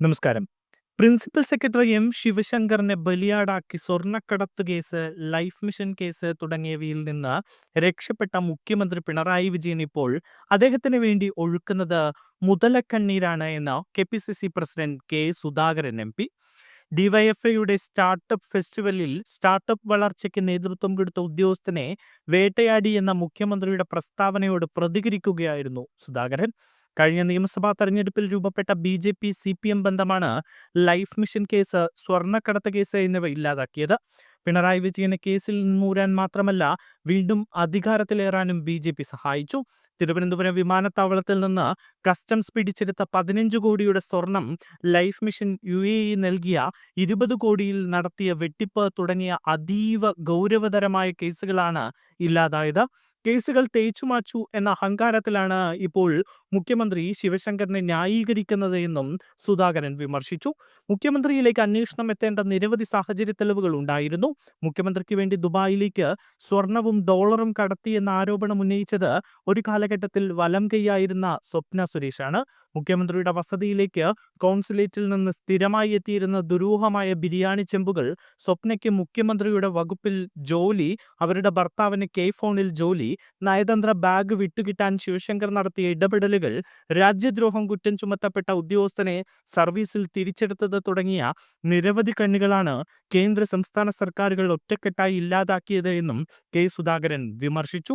നമസ്കാരം. Principal secretary M ശിവശങ്കറിനെ ബലിയാടാക്കി സ്വർണക്കടത്ത് കേസ് ലൈഫ് മിഷൻ കേസ് തുടങ്ങിയവയിൽ നിന്ന് രക്ഷപ്പെട്ട മുഖ്യമന്ത്രി പിണറായി വിജയൻ ഇപ്പോൾ അദ്ദേഹത്തിന് വേണ്ടി ഒഴുക്കുന്നത് മുതലക്കണ്ണീരാണ് എന്ന് K P C C president K Sudhakaran M P. ഡിവൈഎഫ്ഐയുടെ സ്റ്റാർട്ടപ്പ് ഫെസ്റ്റിവലിൽ സ്റ്റാർട്ടപ്പ് വളർച്ചയ്ക്ക് നേതൃത്വം കൊടുത്ത ഉദ്യോഗസ്ഥനെ വേട്ടയാടി എന്ന മുഖ്യമന്ത്രിയുടെ പ്രസ്താവനയോട് പ്രതികരിക്കുകയായിരുന്നു സുധാകരൻ. കഴിഞ്ഞ നിയമസഭാ തെരഞ്ഞെടുപ്പിൽ രൂപപ്പെട്ട B J P C P M ബന്ധമാണ് ലൈഫ് മിഷൻ കേസ് സ്വർണക്കടത്ത് കേസ് എന്നിവ ഇല്ലാതാക്കിയത്. പിണറായി വിജയനെ കേസിൽ നിന്നൂരാൻ മാത്രമല്ല വീണ്ടും അധികാരത്തിലേറാനും ബി ജെ പി സഹായിച്ചു. തിരുവനന്തപുരം വിമാനത്താവളത്തിൽ നിന്ന് കസ്റ്റംസ് പിടിച്ചെടുത്ത പതിനഞ്ച് കോടിയുടെ സ്വർണം life mission U A E നൽകിയ ഇരുപത് കോടിയിൽ നടത്തിയ വെട്ടിപ്പ് തുടങ്ങിയ അതീവ ഗൗരവതരമായ കേസുകളാണ് ഇല്ലാതായത്. കേസുകൾ തേച്ചുമാച്ചു എന്ന അഹങ്കാരത്തിലാണ് ഇപ്പോൾ മുഖ്യമന്ത്രി ശിവശങ്കറിനെ ന്യായീകരിക്കുന്നത് എന്നും സുധാകരൻ വിമർശിച്ചു. മുഖ്യമന്ത്രിയിലേക്ക് അന്വേഷണം എത്തേണ്ട നിരവധി സാഹചര്യ തെളിവുകൾ ഉണ്ടായിരുന്നു. മുഖ്യമന്ത്രിക്ക് വേണ്ടി ദുബായിലേക്ക് സ്വർണവും ഡോളറും കടത്തി എന്ന ആരോപണം ഉന്നയിച്ചത് ഒരു കാലഘട്ടത്തിൽ വലം കൈയായിരുന്ന സ്വപ്ന സുരേഷാണ്. മുഖ്യമന്ത്രിയുടെ വസതിയിലേക്ക് കോൺസുലേറ്റിൽ നിന്ന് സ്ഥിരമായി എത്തിയിരുന്ന ദുരൂഹമായ ബിരിയാണി ചെമ്പുകൾ സ്വപ്നയ്ക്ക് മുഖ്യമന്ത്രിയുടെ വകുപ്പിൽ ജോലി അവരുടെ ഭർത്താവിന് കെ ഫോണിൽ ജോലി നയതന്ത്ര ബാഗ് വിട്ടുകിട്ടാൻ ശിവശങ്കർ നടത്തിയ ഇടപെടലുകൾ രാജ്യദ്രോഹം കുറ്റം ചുമത്തപ്പെട്ട ഉദ്യോഗസ്ഥനെ സർവീസിൽ തിരിച്ചെടുത്തത് തുടങ്ങിയ നിരവധി കണ്ണികളാണ് കേന്ദ്ര സംസ്ഥാന സർക്കാരുകൾ ഒറ്റക്കെട്ടായി ഇല്ലാതാക്കിയത് എന്നും കെ സുധാകരൻ വിമർശിച്ചു.